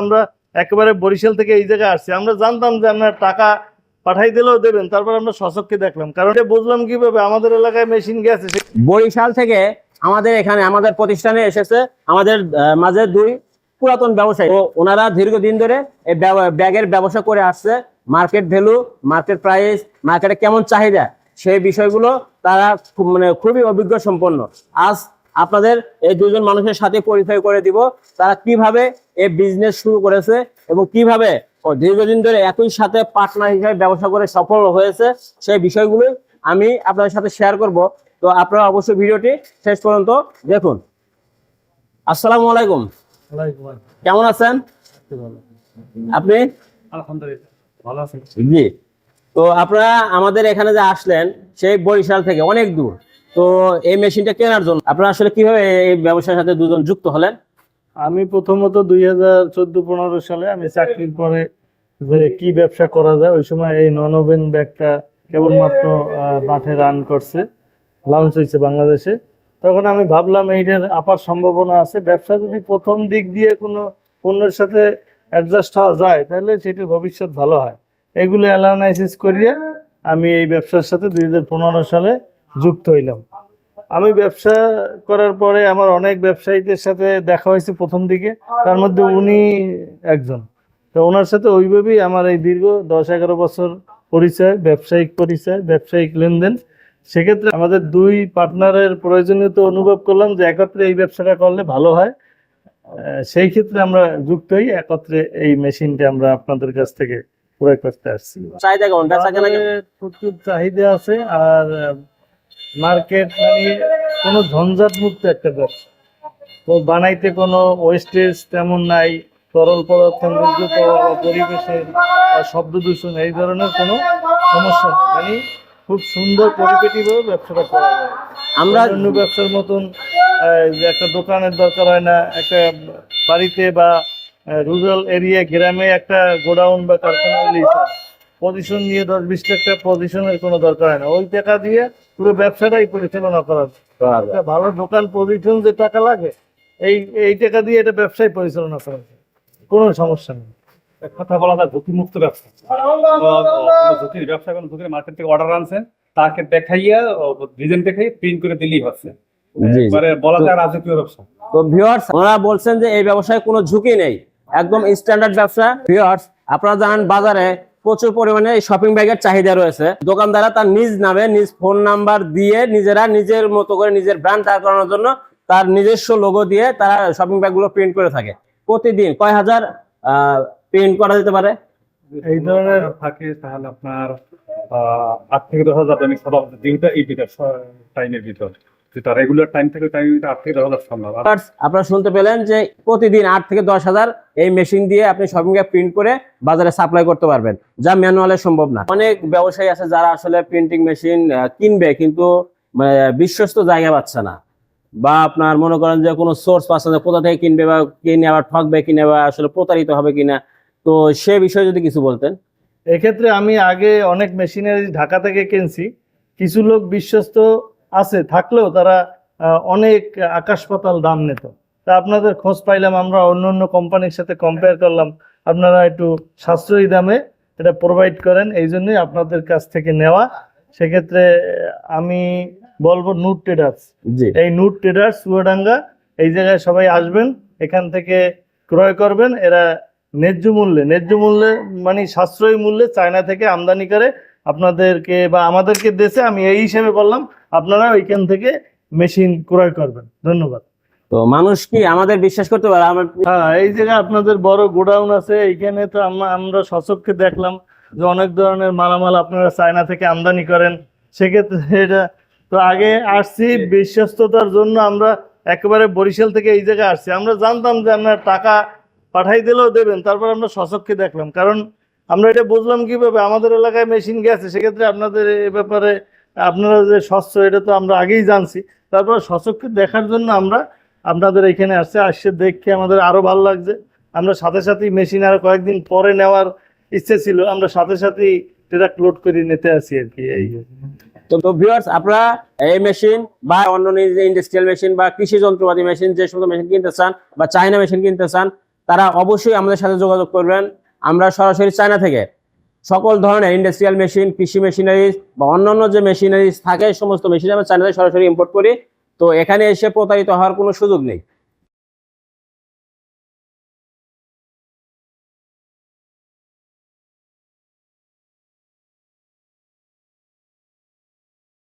আমরা একেবারে বরিশাল থেকে এই জায়গায় আসছি। আমরা জানতাম যে আপনার টাকা পাঠাই দিলেও দেবেন, তারপর আমরা সচককে দেখলাম। কারণ বুঝলাম কীভাবে? আমাদের এলাকায় মেশিন গেছে বরিশাল থেকে আমাদের এখানে, আমাদের প্রতিষ্ঠানে এসেছে, আমাদের মাঝে দুই পুরাতন ব্যবসায়ী। ওনারা দীর্ঘদিন ধরে এই ব্যাগের ব্যবসা করে আসছে। মার্কেট ভ্যালু, মার্কেট প্রাইস, মার্কেটে কেমন চাহিদা, সেই বিষয়গুলো তারা মানে খুবই অভিজ্ঞ সম্পন্ন। আজ আপনাদের এই দুজন মানুষের সাথে পরিচয় করে দিব তারা কীভাবে এই বিজনেস শুরু করেছে এবং কীভাবে দীর্ঘদিন ধরে একই সাথে পার্টনার হিসেবে ব্যবসা করে সফল হয়েছে সেই বিষয়গুলো আমি আপনাদের সাথে শেয়ার করব। তো আপনারা অবশ্যই ভিডিওটি শেষ পর্যন্ত দেখুন। আসসালামু আলাইকুম। কেমন আছেন? আপনি? আলহামদুলিল্লাহ ভালো আছেন জি। তো আপনারা আমাদের এখানে যে আসলেন সেই বরিশাল থেকে অনেক দূর। তো এই মেশিনটা কেনার জন্য আপনারা আসলে কীভাবে এই ব্যবসার সাথে দুজন যুক্ত হলেন? আমি প্রথমত দুই হাজার চোদ্দ পনেরো সালে আমি চাকরির পরে যে কি ব্যবসা করা যায়, ওই সময় এই নন ওভেন ব্যাগটা কেবলমাত্র মাঠে রান করছে লঞ্চ হয়েছে বাংলাদেশে। তখন আমি ভাবলাম এইটার আপার সম্ভাবনা আছে। ব্যবসা যদি প্রথম দিক দিয়ে কোনো পণ্যের সাথে অ্যাডজাস্ট হওয়া যায়, তাহলে সেটির ভবিষ্যৎ ভালো হয়। এগুলো অ্যানালাইসিস করিয়ে আমি এই ব্যবসার সাথে দুই হাজার পনেরো সালে যুক্ত হইলাম। আমি ব্যবসা করার পরে আমার অনেক ব্যবসায়ীদের সাথে দেখা হয়েছে প্রথম দিকে। তার মধ্যে উনি একজন। তো ওনার সাথে ওইভাবেই আমার এই দীর্ঘ দশ এগারো বছর পরিচয় ব্যবসায়িক পরিচয় ব্যবসায়িক লেনদেন। সেক্ষেত্রে আমাদের দুই পার্টনারের প্রয়োজনীয়তা অনুভব করলাম যে একত্রে এই ব্যবসাটা করলে ভালো হয়। সেই ক্ষেত্রে আমরা যুক্ত হই একত্রে এই মেশিনটা আমরা আপনাদের কাছ থেকে ক্রয় করতে আসছি। প্রচুর চাহিদা আছে আর মার্কেট মানে কোনো ঝঞ্ঝাট মুক্ত একটা ব্যবসা। তো বানাইতে কোনো ওয়েস্টেজ তেমন নাই তরল পদার্থ নির্গত পরিবেশের বা শব্দ দূষণ এই ধরনের কোনো সমস্যা নেই। মানে খুব সুন্দর পরিপেটিভাবে ব্যবসাটা করা যায়। আমরা অন্য ব্যবসার মতন একটা দোকানের দরকার হয় না একটা বাড়িতে বা রুরাল এরিয়া গ্রামে একটা গোডাউন বা কারখানা পজিশন নিয়ে দশ বিশ একটা পজিশনের কোনো দরকার হয় না। ওই টাকা দিয়ে পুরো ব্যবসাটাই পরিচালনা করা একটা ভালো দোকান পজিশন যে টাকা লাগে এই এই টাকা দিয়ে এটা ব্যবসায় পরিচালনা করা যায়। কোনো সমস্যা নেই। কথা বলা যায় ঝুঁকিমুক্ত ব্যবসা। ঝুঁকির ব্যবসা কোনো ঝুঁকির মার্কেট থেকে অর্ডার আনছেন তাকে দেখাইয়া ডিজাইন দেখাই প্রিন্ট করে দিলেই হচ্ছে। বলা যায় রাজকীয় ব্যবসা। তো ভিউয়ার্স ওনারা বলছেন যে এই ব্যবসায় কোনো ঝুঁকি নেই একদম স্ট্যান্ডার্ড ব্যবসা। ভিউয়ার্স আপনারা জানেন বাজারে প্রচুর পরিমাণে শপিং ব্যাগের চাহিদা রয়েছে। দোকানদাররা তার নিজ নামে নিজ ফোন নাম্বার দিয়ে নিজেরা নিজের মতো করে নিজের ব্র্যান্ড দাঁড় করানোর জন্য তার নিজস্ব লোগো দিয়ে তারা শপিং ব্যাগগুলো প্রিন্ট করে থাকে। প্রতিদিন কয় হাজার প্রিন্ট করা যেতে পারে? এই ধরনের থাকে তাহলে আপনার আহ, আট থেকে দশ হাজার এই টাইমের ভিতর। যেটা রেগুলার টাইম থেকে টাইম আট থেকে দশ হাজার সম্ভব আপনারা শুনতে পেলেন যে প্রতিদিন আট থেকে দশ হাজার এই মেশিন দিয়ে আপনি শপিং প্রিন্ট করে বাজারে সাপ্লাই করতে পারবেন যা ম্যানুয়ালে সম্ভব না। অনেক ব্যবসায়ী আছে যারা আসলে প্রিন্টিং মেশিন কিনবে কিন্তু মানে, বিশ্বস্ত জায়গা পাচ্ছে না। বা আপনার মনে করেন যে কোনো সোর্স পাচ্ছে না কোথা থেকে কিনবে বা কিনে আবার ঠকবে কিনে বা আসলে প্রতারিত হবে কিনা তো সে বিষয়ে যদি কিছু বলতেন। এক্ষেত্রে আমি আগে অনেক মেশিনারি ঢাকা থেকে কিনছি কিছু লোক বিশ্বস্ত আছে থাকলেও তারা অনেক আকাশ পাতাল দাম নিত। তা আপনাদের খোঁজ পাইলাম আমরা অন্য অন্য কোম্পানির সাথে কম্পেয়ার করলাম। আপনারা একটু সাশ্রয়ী দামে এটা প্রোভাইড করেন এই জন্যই আপনাদের কাছ থেকে নেওয়া। সেক্ষেত্রে আমি বলব নুট ট্রেডার্স। এই নুট ট্রেডার্স চুয়াডাঙ্গা এই জায়গায় সবাই আসবেন এখান থেকে ক্রয় করবেন। এরা ন্যায্য মূল্যে ন্যায্য মূল্যে মানে সাশ্রয়ী মূল্যে চায়না থেকে আমদানি করে আপনাদেরকে বা আমাদেরকে দেশে আমি এই হিসেবে বললাম আপনারা ওইখান থেকে মেশিন ক্রয় করবেন। ধন্যবাদ। তো মানুষ কি আমাদের বিশ্বাস করতে পারে? আমার হ্যাঁ এই জায়গায় আপনাদের বড় গোডাউন আছে এইখানে তো আমরা আমরা সচক্ষে দেখলাম যে অনেক ধরনের মালামাল আপনারা চায়না থেকে আমদানি করেন। সেক্ষেত্রে এটা তো আগে আসছি বিশ্বস্ততার জন্য আমরা একেবারে বরিশাল থেকে এই জায়গায় আসছি। আমরা জানতাম যে আপনার টাকা পাঠাই দিলেও দেবেন তারপর আমরা সচক্ষে দেখলাম। কারণ আমরা এটা বুঝলাম কীভাবে? আমাদের এলাকায় মেশিন গেছে সেক্ষেত্রে আপনাদের এ ব্যাপারে আপনারা যে স্বচ্ছ, এটা তো আমরা আগেই জানছি। তারপর সচক্ষে দেখার জন্য আমরা, আপনাদের এখানে আসছে আসছে দেখে আমাদের আরও ভালো লাগছে। আমরা সাথে সাথেই মেশিন আর কয়েকদিন পরে নেওয়ার ইচ্ছে ছিল, আমরা সাথে সাথেই ট্রাক লোড করে নিতে আসি আর কি এই। তো ভিউয়ার্স আপনারা এই মেশিন বা অন্য ইন্ডাস্ট্রিয়াল মেশিন বা কৃষি যন্ত্রপাতি মেশিন যে সমস্ত মেশিন কিনতে চান বা চায়না মেশিন কিনতে চান, তারা অবশ্যই আমাদের সাথে যোগাযোগ করবেন। আমরা সরাসরি চায়না থেকে সকল ধরনের ইন্ডাস্ট্রিয়াল মেশিন কৃষি মেশিনারিজ বা অন্যান্য যে মেশিনারিজ থাকে সমস্ত মেশিন আমরা চাইনাতে সরাসরি ইম্পোর্ট করি। তো এখানে এসে প্রতারিত হওয়ার কোনো সুযোগ নেই।